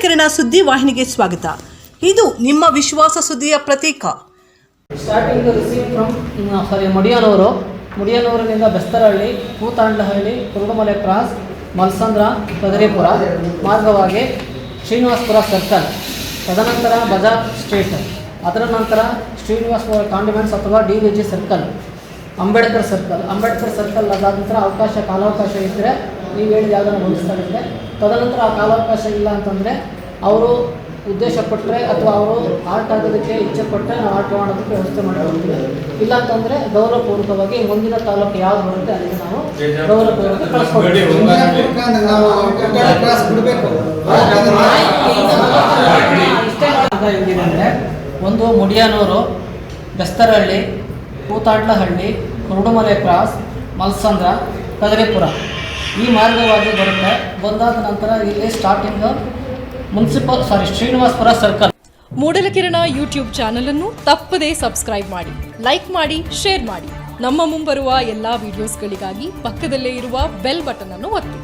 ಮೂಡಲಕೆರೆನ ಸುದ್ದಿ ವಾಹಿನಿಗೆ ಸ್ವಾಗತ. ಇದು ನಿಮ್ಮ ವಿಶ್ವಾಸ ಸುದ್ದಿಯ ಪ್ರತೀಕ. Starting receive from sorry Mudiyanur ಮುಡಿಯನೂರಿನಿಂದ ಬೆಸ್ತರಹಳ್ಳಿ ಕೂತಾಂಡಹಳ್ಳಿ Kurudumale cross Malsandra Kadaripura ಮಾರ್ಗವಾಗಿ ಶ್ರೀನಿವಾಸಪುರ ಸರ್ಕಲ್ ತದನಂತರ ಬಜಾರ್ ಸ್ಟ್ರೀಟ್ ಅದರ ನಂತರ ಶ್ರೀನಿವಾಸಪುರ ಕಾಂಡಿಮೆಂಟ್ಸ್ ಅಥವಾ D V G circle Ambedkar circle Ambedkar circle ಅದಾದ ನಂತರ ಅವಕಾಶ, ಕಾಲಾವಕಾಶ ಇದ್ದರೆ ನೀವು ಹೇಳಿದ ಯಾವುದನ್ನು ಇರುತ್ತೆ. ತದನಂತರ ಆ ಕಾಲಾವಕಾಶ ಇಲ್ಲ ಅಂತಂದರೆ ಅವರು ಉದ್ದೇಶ ಪಟ್ಟರೆ ಅಥವಾ ಅವರು ಆರ್ಟ್ ಆಗೋದಕ್ಕೆ ಇಚ್ಛೆ ಪಟ್ಟರೆ ನಾವು ಆರ್ಟ್ ಮಾಡೋದಕ್ಕೆ ವ್ಯವಸ್ಥೆ ಮಾಡಿಕೊಡ್ತೀವಿ ಇಲ್ಲ ಅಂತಂದರೆ ಗೌರವಪೂರ್ವಕವಾಗಿ ಮುಂದಿನ ತಾಲೂಕು ಯಾವ್ದು ಬರುತ್ತೆ ಅಲ್ಲಿಗೆ ನಾವು ಗೌರವಪೂರ್ವಕ ಒಂದು ಮುಡಿಯನೂರು, ಬೆಸ್ತರಹಳ್ಳಿ, ಕೂತಾಡ್ಲಹಳ್ಳಿ, ಕುರುಡುಮಲೆ ಕ್ರಾಸ್, ಮಲ್ಸಂದ್ರ, ಕದರಿಪುರ. ಈ ಮಾರ್ಗವಾಗಿ ಬರುತ್ತೆ. ಬಂದಾದ ನಂತರ ಇಲ್ಲಿ starting municipal sorry Srinivasapura circle Moodalakirana YouTube channel ಅನ್ನು ತಪ್ಪದೇ ಸಬ್ಸ್ಕ್ರೈಬ್ ಮಾಡಿ ಲೈಕ್ ಮಾಡಿ ಶೇರ್ ಮಾಡಿ. ನಮ್ಮ ಮುಂಬರುವ ಎಲ್ಲಾ ವಿಡಿಯೋಸ್ಗಳಿಗಾಗಿ ಪಕ್ಕದಲ್ಲೇ ಇರುವ ಬೆಲ್ ಬಟನ್ ಅನ್ನು ಒತ್ತಿ.